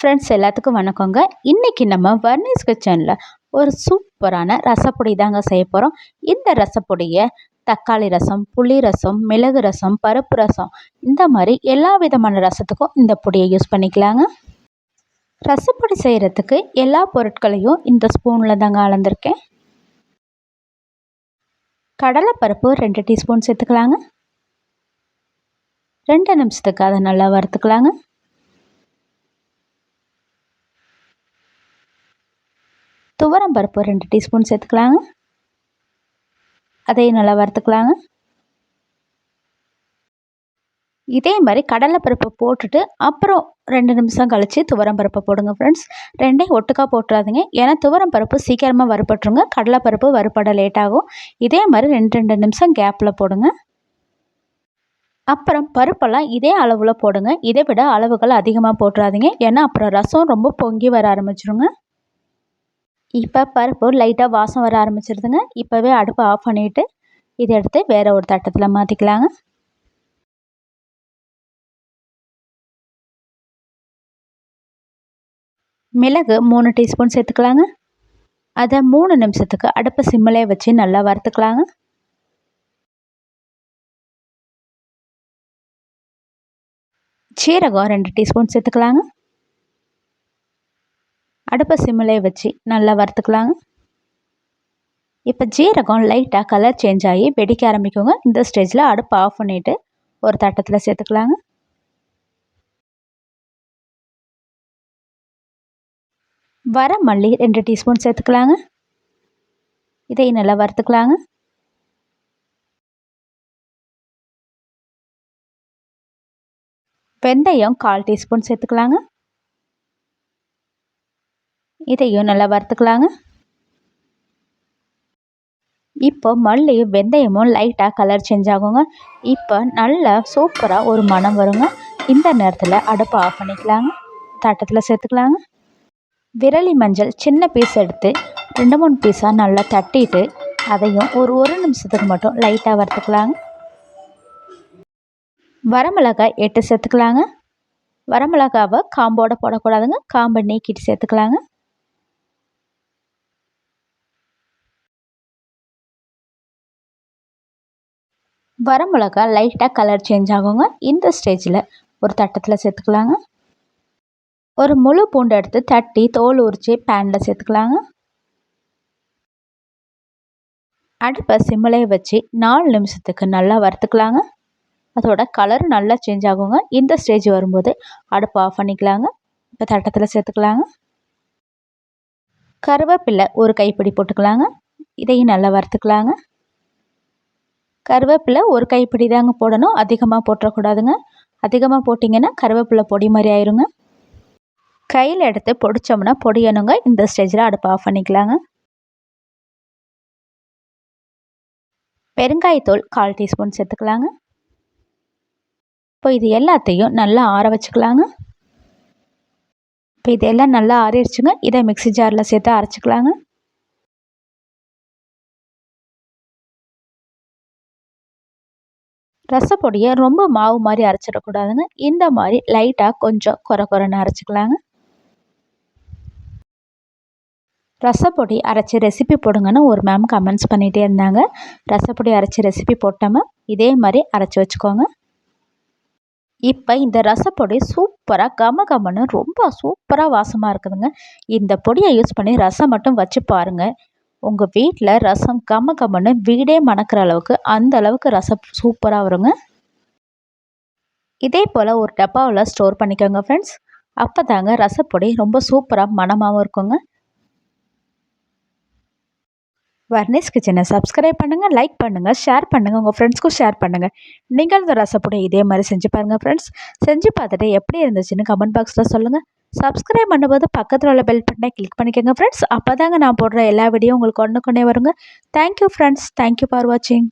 Friends எல்லாத்துக்கும் வணக்கங்க. இன்றைக்கி நம்ம வர்னிஸ் கிச்சனில் ஒரு சூப்பரான ரசப்பொடி தாங்க செய்ய போகிறோம் இந்த ரசப்பொடியை தக்காளி ரசம் புளி ரசம் மிளகு ரசம் பருப்பு ரசம் இந்த மாதிரி எல்லா விதமான ரசத்துக்கும் இந்த பொடியை யூஸ் பண்ணிக்கலாங்க. ரசப்பொடி செய்கிறதுக்கு எல்லா பொருட்களையும் இந்த ஸ்பூனில் தாங்க அளந்திருக்கேன். கடலைப்பருப்பு ரெண்டு டீஸ்பூன் சேர்த்துக்கலாங்க. ரெண்டு நிமிஷத்துக்கு அதை நல்லா வறுத்துக்கலாங்க. துவரம் பருப்பு ரெண்டு டீஸ்பூன் சேர்த்துக்கலாங்க. அதையும் நல்லா வறுத்துக்கலாங்க. இதே மாதிரி கடலைப்பருப்பை போட்டுட்டு அப்புறம் ரெண்டு நிமிஷம் கழித்து துவரம் பருப்பை போடுங்க ஃப்ரெண்ட்ஸ் ரெண்டையும் ஒட்டுக்கா போட்டுறாதீங்க. ஏன்னா துவரம் பருப்பு சீக்கிரமாக வறுபட்டுருங்க. கடலைப்பருப்பு வறுபட லேட் ஆகும். இதே மாதிரி ரெண்டு ரெண்டு நிமிஷம் கேப்பில் போடுங்க. அப்புறம் பருப்பெல்லாம் இதே அளவில் போடுங்க. இதை விட அளவுகள் அதிகமாக போட்டுறாதீங்க. ஏன்னா அப்புறம் ரசம் ரொம்ப பொங்கி வர ஆரம்பிச்சிருங்க. இப்போ பருப்பு லைட்டாக வாசம் வர ஆரம்பிச்சிருதுங்க. இப்போவே அடுப்பை ஆஃப் பண்ணிவிட்டு இதை எடுத்து வேறு ஒரு தட்டத்தில் மாற்றிக்கலாங்க மிளகு மூணு டீஸ்பூன் சேர்த்துக்கலாங்க. அதை மூணு நிமிஷத்துக்கு அடுப்பு சிம்மிலே வச்சு நல்லா வறுத்துக்கலாங்க. சீரகம் ரெண்டு டீஸ்பூன் சேர்த்துக்கலாங்க. அடுப்பை சிம்மிலே வச்சு நல்லா வறுத்துக்கலாங்க. இப்போ ஜீரகம் லைட்டாக கலர் சேஞ்ச் ஆகி வெடிக்க ஆரம்பிக்குங்க. இந்த ஸ்டேஜில் அடுப்பை ஆஃப் பண்ணிவிட்டு ஒரு தட்டத்தில் சேர்த்துக்கலாங்க. வர மல்லி ரெண்டு டீஸ்பூன் சேர்த்துக்கலாங்க. இதையும் நல்லா வறுத்துக்கலாங்க. வெந்தயம் கால் டீஸ்பூன் சேர்த்துக்கலாங்க. இதையும் நல்லா வறுத்துக்கலாங்க. இப்போ மல்லியும் வெந்தயமும் லைட்டாக கலர் செஞ்சாகுங்க இப்போ நல்லா சூப்பராக ஒரு மனம் வருங்க. இந்த நேரத்தில் அடுப்பை ஆஃப் பண்ணிக்கலாங்க. தட்டத்தில் சேர்த்துக்கலாங்க. விரலி மஞ்சள் சின்ன பீஸ் எடுத்து ரெண்டு மூணு பீஸாக நல்லா தட்டிட்டு அதையும் ஒரு ஒரு நிமிஷத்துக்கு மட்டும் லைட்டாக வறுத்துக்கலாங்க. வரமிளகாய் எட்டு சேர்த்துக்கலாங்க. வரமிளகாவை காம்போடு போடக்கூடாதுங்க. காம்பை நீக்கிட்டு சேர்த்துக்கலாங்க. வரமிளகா லைட்டாக கலர் சேஞ்ச் ஆகுங்க. இந்த ஸ்டேஜில் ஒரு தட்டத்தில் சேர்த்துக்கலாங்க. ஒரு முழு பூண்டு எடுத்து தட்டி தோல் உரித்து பேனில் சேர்த்துக்கலாங்க. அடுப்பை சிம்மிலே வச்சு நாலு நிமிஷத்துக்கு நல்லா வறுத்துக்கலாங்க. அதோட கலர் நல்லா சேஞ்ச் ஆகுங்க. இந்த ஸ்டேஜ் வரும்போது அடுப்பை ஆஃப் பண்ணிக்கலாங்க. இப்போ தட்டத்தில் சேர்த்துக்கலாங்க. கருவேப்பில்லை ஒரு கைப்பிடி போட்டுக்கலாங்க. இதையும் நல்லா வறுத்துக்கலாங்க. கருவேப்பிலை ஒரு கைப்பிடி தாங்க போடணும். அதிகமாக போட்டுறக்கூடாதுங்க அதிகமாக போட்டிங்கன்னா கருவேப்பிலை பொடி மாதிரி ஆயிருங்க. கையில் எடுத்து பொடிச்சோம்னா பொடியணுங்க. இந்த ஸ்டேஜில் அடுப்பு ஆஃப் பண்ணிக்கலாங்க. பெருங்காயத்தூள் கால் டீஸ்பூன் சேர்த்துக்கலாங்க. இப்போ இது எல்லாத்தையும் நல்லா ஆற வச்சுக்கலாங்க. இப்போ இதெல்லாம் நல்லா ஆறிடுச்சுங்க. இதை மிக்சி ஜாரில் சேர்த்து அரைச்சிக்கலாங்க. ரசப்பொடியை ரொம்ப மாவு மாதிரி அரைச்சிடக்கூடாதுங்க. இந்த மாதிரி லைட்டாக கொஞ்சம் குறை குறைன்னு அரைச்சிக்கலாங்க. ரசப்பொடி அரைச்சி ரெசிபி போடுங்கன்னு ஒரு மேம் கமெண்ட்ஸ் பண்ணிகிட்டே இருந்தாங்க. ரசப்பொடி அரைச்சி ரெசிபி போட்டோமா இதே மாதிரி அரைச்சி வச்சுக்கோங்க. இப்போ இந்த ரசப்பொடி சூப்பராக கம கமன்னு ரொம்ப சூப்பராக வாசமாக இருக்குதுங்க. இந்த பொடியை யூஸ் பண்ணி ரசம் மட்டும் வச்சு பாருங்கள் உங்கள் வீட்டில் ரசம் கம்ம கம்மன்னு வீடே மணக்கிற அளவுக்கு அந்த அளவுக்கு ரசம் சூப்பராக வருங்க. இதே போல் ஒரு டப்பாவில் ஸ்டோர் பண்ணிக்கோங்க ஃப்ரெண்ட்ஸ் அப்போ தாங்க ரசப்பொடி ரொம்ப சூப்பராக மனமாகவும் இருக்குங்க. வர்னிஸ் கிச்சனை சப்ஸ்கிரைப் பண்ணுங்கள் லைக் பண்ணுங்கள் ஷேர் பண்ணுங்கள் உங்கள் ஃப்ரெண்ட்ஸ்க்கும் ஷேர் பண்ணுங்கள் நீங்கள் இந்த ரசப்பொடி இதே மாதிரி செஞ்சு பாருங்கள் ஃப்ரெண்ட்ஸ் செஞ்சு பார்த்துட்டு எப்படி இருந்துச்சுன்னு கமெண்ட் பாக்ஸில் சொல்லுங்கள் சப்ஸ்கிரைப் பண்ணும்போது பக்கத்தில் உள்ள பெல் பட்டனை கிளிக் பண்ணிக்கோங்க ஃப்ரெண்ட்ஸ் அப்போ தாங்க நான் போடுற எல்லா வீடியோ உங்களுக்கு ஒன்று கொண்டே வருங்க. தேங்க்யூ ஃப்ரெண்ட்ஸ் தேங்க்யூ ஃபார் வாட்சிங்